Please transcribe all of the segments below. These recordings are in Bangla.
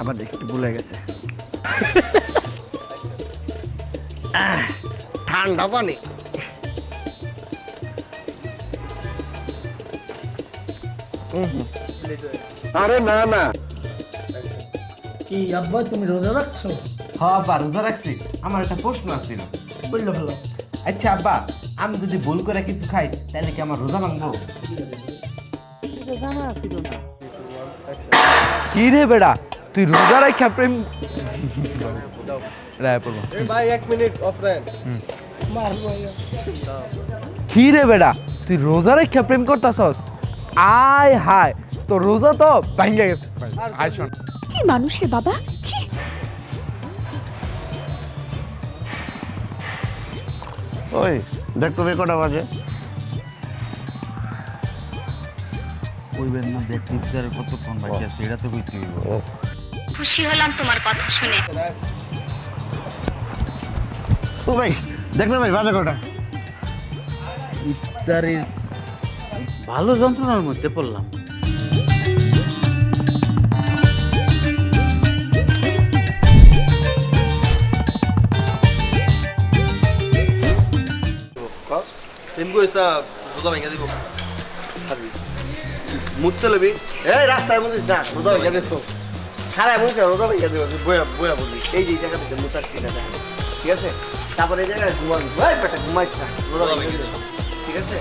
আবার দেখি একটু ভুলে গেছে। ঠান্ডা পানি। আরে না না। কি আব্বা তুমি রোজা রাখছো? হ্যাঁ আব্বা রোজা রাখছি। আমার একটা প্রশ্ন আছিল বলল ভালো আচ্ছা আব্বা আমি যদি ভুল করে কিছু খাই তাহলে কি আমার রোজা ভাঙবো? কি রে বেড়া? তুই রোজা রাখা প্রেম রায় পড়ব ভাই এক মিনিট কি রে বেড়া? তুই রোজা রেখা প্রেম করতাছস? আয় হায় তো রোজা তো ভাঙ্গে গেছে। আয় শোন। কি মানুষ রে বাবা? ওই দেখ তুমি কটা বাজে কইবেন না দেখ ইফতারের কতক্ষণ বাকি আছে এটা তো কইতে হইব। খুশি হলাম তোমার কথা শুনে। ও ভাই দেখ না ভাই বাজে কটা ইফতারের ভালো যন্ত্রণার মধ্যে পড়লাম। ভেঙে দিব। খাবি। মুততে লবি এই রাস্তায় মুতিস না রোজা ভেঙে তো। সারায় মুতিস রোজা হয়ে গেছে বয়া বয়া বলবি। এই যে এই জায়গা থেকে মুতার ঠিক আছে ঠিক আছে? তারপরে এই জায়গায় ঘুমাবি। ভাই বেটা, ঘুমাইস না রোজা হয়ে দিব ঠিক আছে?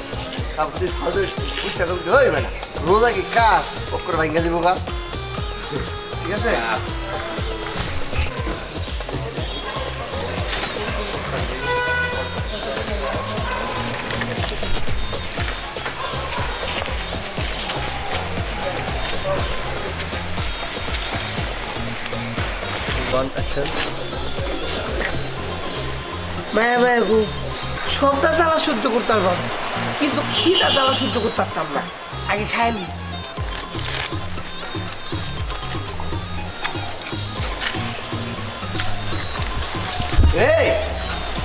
তারপর তুই ফালতু চিন্তা করবি হয় বেটা রোজা কি কাজ? ওকে ভাঙ্গা দিব ঠিক আছে? মায়া মায়া গো সবটা জ্বালা সহ্য করতে পারব কিন্তু খিদা জ্বালা সহ্য করতে পারতাম না। আগে খাইনি এই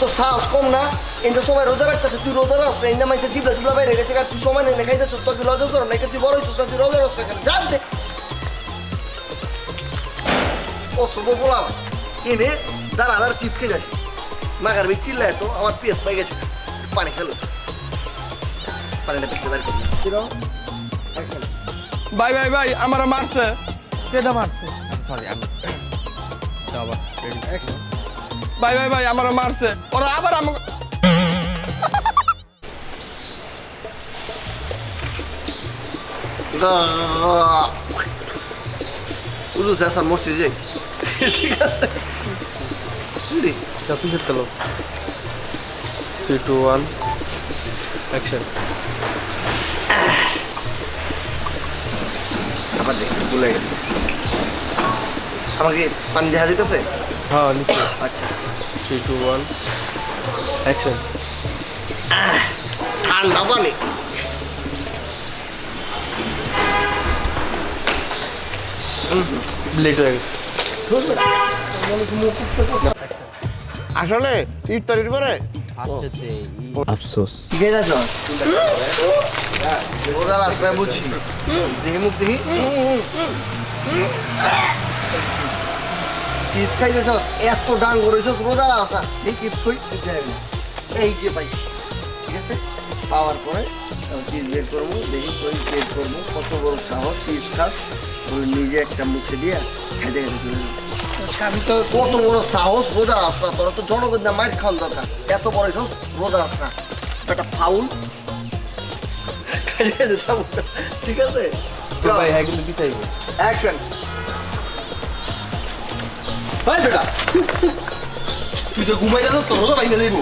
তো সাহস কম না? এই সময় রোজা রাখতেছে তুই রোজা রাখ এই না মাইছে জিবলা জিবলা বাইরে গেছে তুই সময় নেই খাইতে তোর তুই লজা করো না তুই বড় তুই রোজা রাখ জানতে ও শুভ বলাম এনে দাঁড়া দাঁড়া চিপকে যাচ্ছে মাগার বেগ চিল্লায় তো আমার পিএস পাই গেছে। পানি খেলো। পানিটা করলাম ভাই ভাই ভাই আমার মারছে। কেটা মারছে? সরি আমি ভাই ভাই ভাই আমার মারছে। ওরা আবার আমাকে উলু স্যার মসজিদ যাই। থ্রি টু ওয়ান অ্যাকশন আবার দেখি ভুলে গেছে আমাকে পানি দেখা যেতেছে হ্যাঁ নিচে আচ্ছা থ্রি টু ওয়ান অ্যাকশন ঠান্ডা পানি লেট হয়ে গেছে আসলে ইফতারির পরে? আফসোস। কি খেয়ে যাচ্ছ? রোজা রাস্তা বুঝছি দেখি মুখ দেখি চিজ খাইতেছ এত ডাং করেছ রোজা রাস্তা এই যে পাই ঠিক আছে? পাওয়ার পরে চিজ বের করব দেখি কই বের করব। কত বড় সাহস চিজ খাস। নিজে একটা মুখে দিয়ে আমি তো কত বড় সাহস রোজা রাস্তা। তোরা তো জনগণ না মাইর খাওয়ান দরকার। এত বড় সাহস রোজা রাস্তা। একটা ফাউল। ঠিক আছে? ভাই হ্যাঁ কিন্তু পিছাইব অ্যাকশন ভাই বেটা। তুই তো ঘুমাই যাচ্ছ তো রোজা ভাইঙ্গা যাইব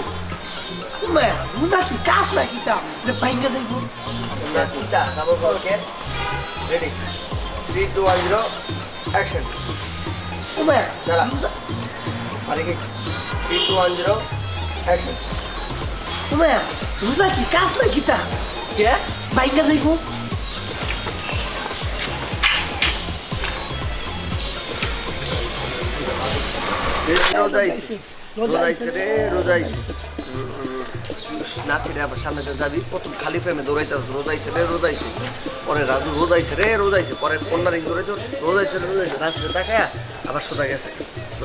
রোজা কি? কাজ না কিতা যে ভাঙ্গা যাইব ready three two one zero action ও মায়া দাঁড়া। রোজা আরে কি three two one zero action ও মায়া রোজা কি কাজ না কিতা কে ভাঙ্গা যাইব রোজাইছে রোজাইছে রোজাইছে নাচি রে আবার সামনে যাবি প্রথম খালি ফ্রেমে দৌড়াইতে রোজাইছে রে রোজাইছে পরে রাজু রোদাইছে রে রোদাইছে পরে কন্যা রিং করে রোদাইছে রোদাইছে রাজকে তাকায় আবার সোজা গেছে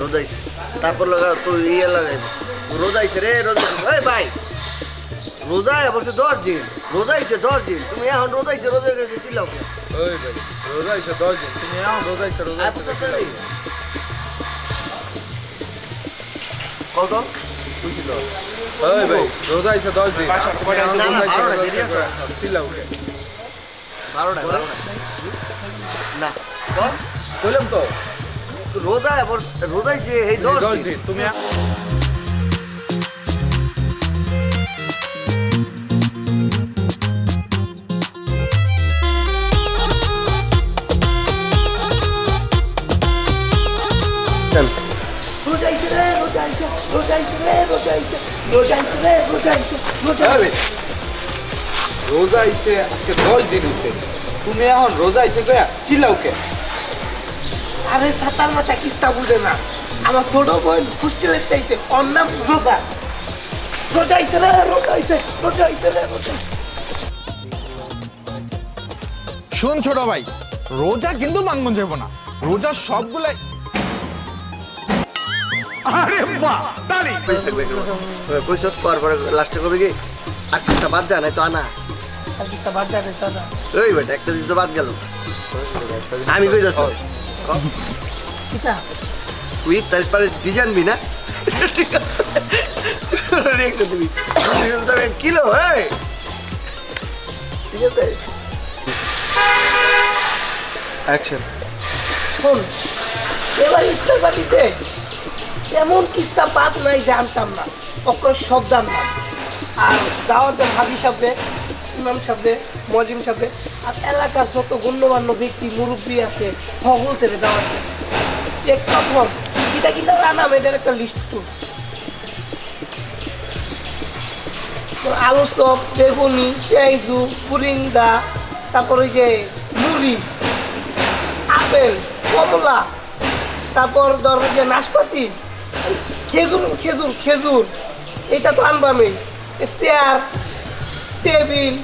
রোদাইছে তারপর লাগা তো ইয়ে লাগাইছে রোদাইছে রে রোদাইছে ওই ভাই রোজায় অবশ্য দশ দিন রোজাইছে দশ দিন। তুমি এখন রোজাইছে রোজা গেছে চিল্লাও কেন? ওই ভাই রোজা দশ দিন। তুমি এখন রোজা হইছে রোজা কত ওই ভাই রোজা হইছে দশ দিন। না, না, বারোটা না? বললাম তো। রোজা রোজা রোজাইছে এই দশ দিন। তুমি রোজাইছে রোজাইছে রোজাইছে রোজাইছে রোজাইছে রোজা আজকে দশ দিন হইছে। তুমি এখন রোজা চিল্লাও কে আরে সাতার মাথা কিস্তা বুঝে না। আমার ছোট বোন চাইছে ওর নাম রোজা। রোজাইছে রে রোজাইছে রোজাইছে রে শোন ছোট ভাই রোজা কিন্তু ভাঙ্গন যাব না। রোজা সবগুলাই আরে বাহ তালি। কই থাকবে কইসস পর পরে লাস্টে কবে কি আর কিস্তা বাদ যায় না তো আনা। আর কিস্তা বাদ যাবে তা না ওই বেটা একটা দিন তো বাদ গেল। আমি কই যাচ্ছি? কিতা তুই তার পরে দি জানবি না? রেখে দিবি কিলো এই। ঠিক আছে? অ্যাকশন শোন এবার ইস্তার বাড়িতে এমন কিস্তা বাদ নাই জানতাম না অক্ষর সব দাম না আর দাওয়াতে ভাবি সাহেবে ইমাম সাহেবে মজিম সাহেবে আর এলাকার যত গণ্যমান্য ব্যক্তি, মুরব্বী আছে সকলদের দাওয়াত দেয়। চেক ফর্ম কিটা কিটা রান্নাম এটার একটা লিস্ট তো আলু চপ বেগুনি পেঁয়াজু পুরিন্দা, তারপর ওই যে মুড়ি, আপেল, কমলা, তারপর ধর যে নাশপাতি খেজুর খেজুর খেজুর। এটা তো আনবামই চেয়ার টেবিল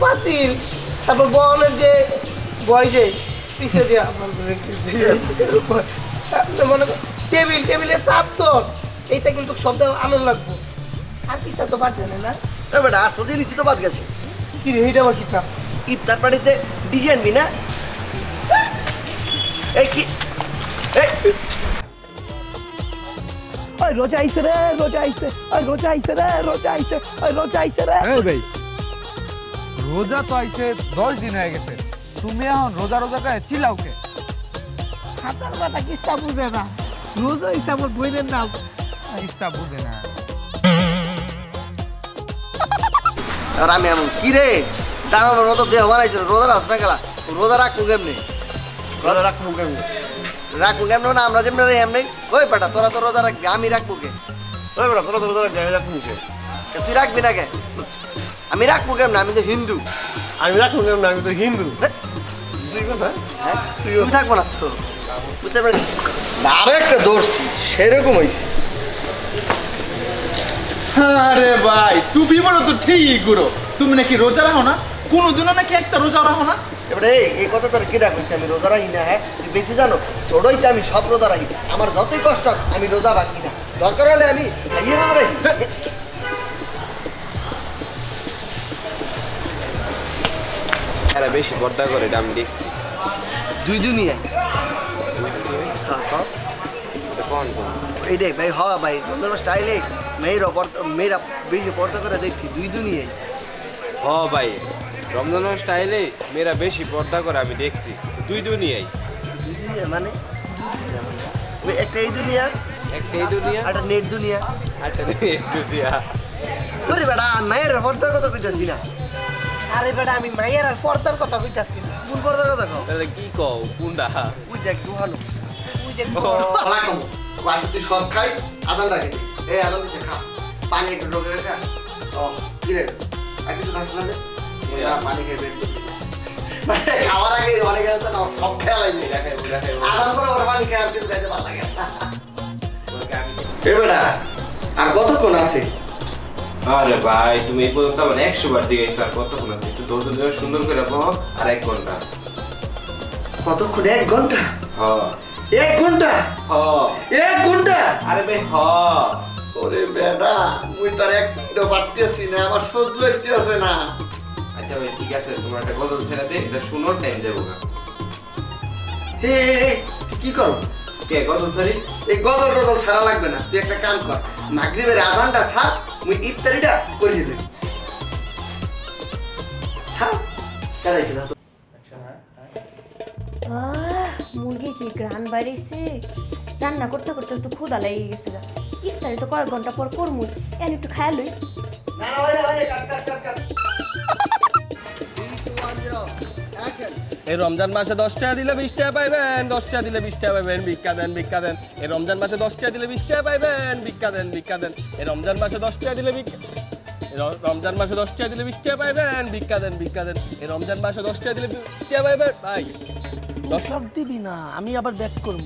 পাতিল তারপর বনের যে বয় যে পিছে দেওয়া মনে কর টেবিল টেবিলের চাদর এইটা কিন্তু সব আনন্দ লাগবো। আর কিটা তো বাদ জানে না। বেটা আসো দিনই তো বাদ গেছে। কি রে এইটা আবার কিটা ইফতার পার্টিতে ডিজে আনবি না? এই কি? এই ওই রোজা আইছে রে রোজা আইছে ওই রোজা আইছে রে রোজা আইছে ওই রোজা আইছে রে। এই ভাই রোজা তো আইছে দশ দিন হয়ে গেছে। তুমি এখন রোজা রোজা কয়ে চিল্লাও কে? হাতার মাথা কিস্তা বুঝে না। রোজা আইছে আমার বইনের নাম। ইস্তা বুঝে না। আর আমি এমন কি রে? দাঁড়ানোর মতো দেহ বানাইছিল রোজা রাখ না গেলা রোজা রাখব কেমনি? রোজা রাখব কেমনি? রাখব কেমন না আমরা যেমন এমনি ওই বেটা তোরা তো রোজা রাখবি আমি রাখব কে? ওই বেটা তোরা তো রোজা রাখবি আমি রাখব কে? তুই রাখবি না কে? আমি রাখব কেমন? আমি তো হিন্দু। আমি রাখব কেমনি? আমি তো হিন্দু। তুই হ্যাঁ তুই থাকব না তো। বুঝতে পারিস না আরও একটা দোষ সেরকম হয়েছে আরে ভাই টুপি বড় তো ঠিক গুরো। তুমি নাকি রোজা রাখো না? কোনোদিনও নাকি একটা রোজা রাখো না? এবারে এই কথা তোর কি রাখছি আমি রোজা রাখি না হ্যাঁ? তুই বেশি জানো ছোটই আমি সব রোজা রাখি। আমার যতই কষ্ট আমি রোজা বাকি না। দরকার হলে আমি ইয়ে রোজা রাখি। এরা বেশি পর্দা করে আমি দেখছি। দুই দুনিয়ায়। কোন এইটাই ভাই হ ভাই রমজান স্টাইলে মেয়েরা মেয়েরা বেশি পর্দা করে দেখছি দুই দুনিয়ায়। হ ভাই। রমজান স্টাইলে মেয়েরা বেশি পর্দা করে আমি দেখছি। দুই দুনিয়াই দুনিয়া মানে? একটা এই দুনিয়া? একটা এই দুনিয়া। একটা নেট দুনিয়া। একটা ওরে বেটা মেয়ের পর্দার কথা কইতাছি না আরে বেটা আমি মাইয়ার আর পর্দার কথা কইতাছি না কোন পর্দার কথা কও? তাহলে কি কও কোনটা? ওই দেখ দুহানো তুই যে খালাকাম বাসে তুই সব খাইস? আদান রাখে এই আদান খা। পানি একটু ঢোকে রেখে ও কি রে? আর কিছু খাস না, পানি খেয়ে বের মানে খাওয়ার আগে অনেকে সব খেয়াল আছে আদান করে ওর পানি খেয়ে আর কিছু খাইতে ভালো লাগে এ আর কতক্ষণ আছে? আরে ভাই তুমি এই পর্যন্ত আমার একশো বার দিকে স্যার কতক্ষণ আছে? একটু ধৈর্য ধরে সুন্দর করে বহ আর এক ঘণ্টা কতক্ষণ? এক ঘণ্টা? হ। এক ঘণ্টা? হ। এক ঘণ্টা? আরে ভাই হ। ওরে বেটা মুই তার এক মিনিটও পারতেছি না আমার সহ্য হইতেছে না। আচ্ছা ভাই ঠিক আছে তোমার একটা গজল ছেড়ে দে এটা শুনোর টাইম দেবো না হে কি করো? কে গজল ছাড়ি? এই গজল টজল ছাড়া লাগবে না তুই একটা কাম কর মাগরিবের আজানটা ছাড় মুই ইফতারিটা করে দিবি ছাড় কেডাইছে না আহ, মুরগি কি গ্রান বাড়িছে? রান্না করতে করতে তো ক্ষুদা লেগে গেছে গা। ইফতারি তো কয়েক ঘণ্টা পর করমু এন একটু খায়া লই। না কাট কাট কাট কাট. এই রমজান মাসে দশ টাকা দিলে বিশ টাকা পাইবেন, দশ টাকা দিলে বিশ টাকা পাইবেন, ভিক্ষা দেন ভিক্ষা দেন। এই রমজান মাসে দশ টাকা দিলে বিশ টাকা পাইবেন, ভিক্ষা দেন ভিক্ষা দেন। এই রমজান মাসে দশ টাকা দিলে রমজান মাসে দশ টাকা দিলে বিশ টাকা পাইবেন, ভিক্ষা দেন ভিক্ষা দেন। এই রমজান মাসে দশ টাকা দিলে বিশ টাকা পাইবেন, ভাই। দশ দিবি না, আমি আবার ব্যাক করব।